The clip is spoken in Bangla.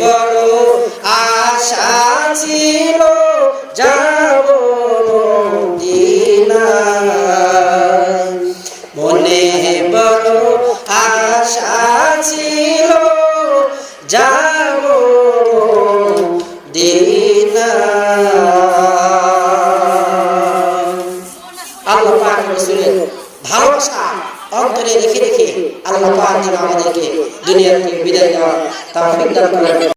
বড় আশা ছিল যাব মনে বড় আশা ছিল যাব দিনায় আল্লাহ পাক রাসূলের ভালোবাসা অন্তরে রেখে রেখে আল্লাহ পাক যেন আমাদেরকে দুনিয়া থেকে বিদায় দেওয়া তৌফিক দান করেন।